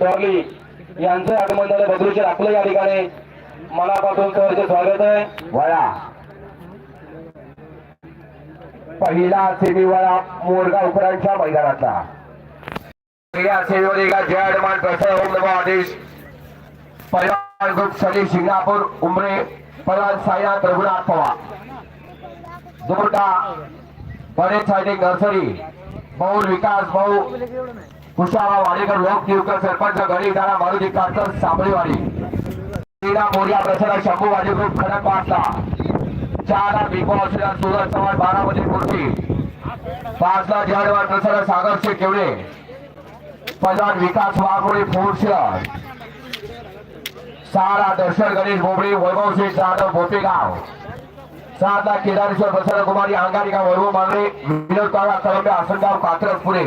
टॉर्ली यांचं आगमन झालं बदलूचे आपलं या ठिकाणी. मनापासून सहर्ष स्वागत आहे. वळा. पहिला सेमी सेमीवाला मोरगावकरांच्या मैदानातला. पहिल्या सेमीवर एका जय अडमान प्रसाद ओम नमो आदेश. परिवार ग्रुप सनी शिंगणापूर उमरे परिवार साईनाथ रघुनाथ पवार. दुर्गा बरेच साईडे नर्सरी भाऊ विकास भाऊ कुशाळा वाडेकर लोक तिरकर सरपंच गडी दारा मारुती काटकर साबळेवाडी. क्रीडा मोर्या प्रसाद शंभू वाजे ग्रुप खडक वाचला चार बिग बॉस सुरत चव्हाण बारामती कुर्ती. पाचला जयवार प्रसाद सागर शेख केवडे. पदान विकास वाघोडे फोर्सर सहाला दर्शन गणेश बोबडे वैभव शेख जाधव भोपेगाव सातला केदारेश्वर प्रसन्न कुमारी अंगारिका वैभव मांगरे विनोद काळा कळंबे आसनगाव कात्रज पुणे.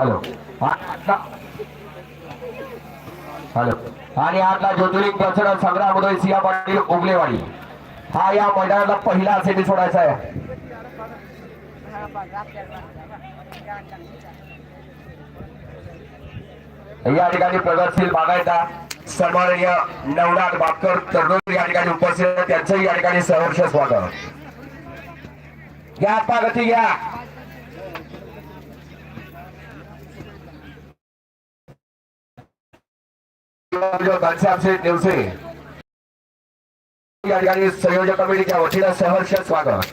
हॅलो. हॅलो. आणि आठला ज्योतिर्लिंग प्रसन्न संग्राम उदय सिंह पाटील उगलेवाडी. हा या मैदानाला पहिला सेमी सोडायचा आहे. या ठिकाणी प्रगतशील बागायता सन्माननीय नवनाथ बापकर तरुण या ठिकाणी उपस्थित त्यांचंही या ठिकाणी सहर्ष स्वागत. घ्या पागती गती घ्या. घनश्याम या ठिकाणी संयोजक कमिटीच्या वतीनं सहर्ष स्वागत.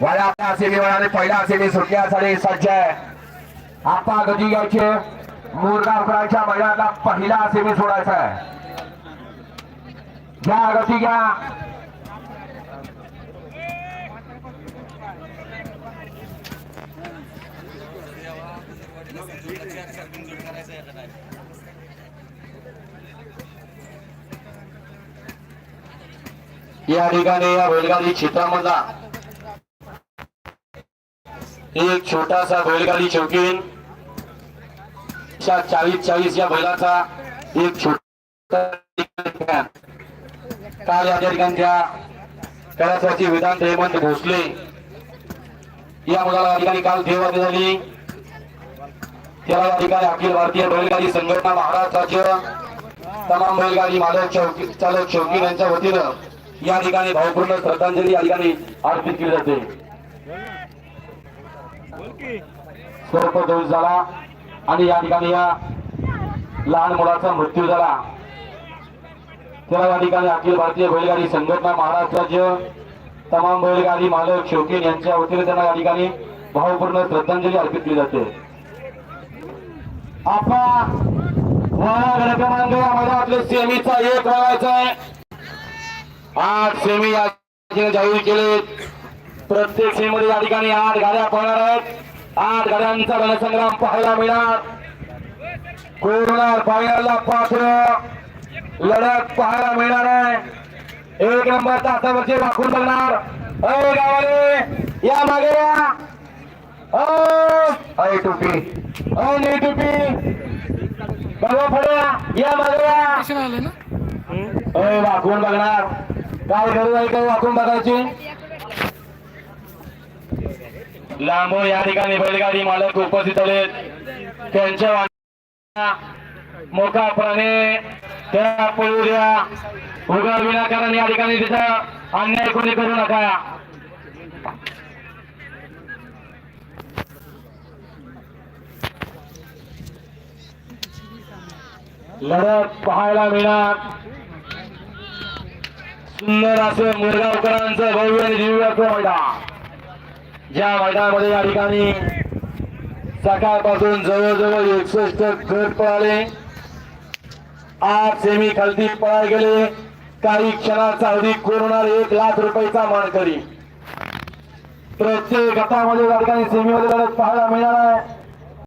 वाड्या आपल्या सेमीवराने पहिल्या सेमी सुटण्यासाठी सज्ज आहे आपा गती घ्यायचे मुरगावकरांच्या मैदानाला पहिला सेमी सोडायचा आहे. घ्या गती घ्या. करायचं या ठिकाणी या बैलगाडी क्षेत्रामधला एक छोटासा बैलगाडी शौकीन चाळीस चाळीस या बैलाचा एक छोटा काल या ठिकाणच्या कळासाची विधान हेमंत भोसले. या मुलाला या ठिकाणी काल देवादी झाली त्याला या ठिकाणी अखिल भारतीय बैलगाडी संघटना महाराष्ट्र राज्य. तमाम बैलगाडी मालक चौकी चालक शौकीन यांच्या वतीनं या ठिकाणी भावपूर्ण श्रद्धांजली या ठिकाणी अर्पित केली जाते. सर्प दोष झाला आणि या ठिकाणी या लहान मुलाचा मृत्यू झाला. त्याला या ठिकाणी अखिल भारतीय बैलगाडी संघटना महाराष्ट्र राज्य तमाम बैलगाडी मालक शौकीन यांच्या वतीने त्यांना या ठिकाणी भावपूर्ण श्रद्धांजली अर्पित केली जाते. आपा वाघ क्रमांक या मैदानातले सेमीचा एक राहायचा आहे. आठ सेमी या जाहीर केले. प्रत्येक सेमीमध्ये या ठिकाणी आठ गाड्या पळणार आहेत. आठ गाड्यांचा रणसंग्राम पाहायला मिळणार. कोरोना फायनलला पात्र लढत पाहायला मिळणार आहे. एक नंबर तासावरचे राखून बघणार. अय गावाले या मागे या. अय टोपी. अय नाही टोपी. बघा फड्या या. मागे या. अय वाकून बघणार. काय गरज आहे काय वाकून बघायची? लांबो या ठिकाणी बैलगाडी मालक उपस्थित आले त्यांच्या वाहनाला त्या पळू द्या. उगा विनाकारण या ठिकाणी तिथं अन्याय कोणी करू नका. लढत पाहायला मिळणार. सुंदर असं मुरगावकरांचं भव्य आणि दिव्य मैदान. ज्या मैदानामध्ये या ठिकाणी सकाळपासून जवळजवळ एकसष्ट गट पळाले. आठ सेमी खालती पळाय गेले. काही क्षणाचा अधिक कोरोना एक लाख रुपयाचा मानकरी. प्रत्येक गटामध्ये या ठिकाणी सेमीमध्ये लढत पाहायला मिळणार आहे.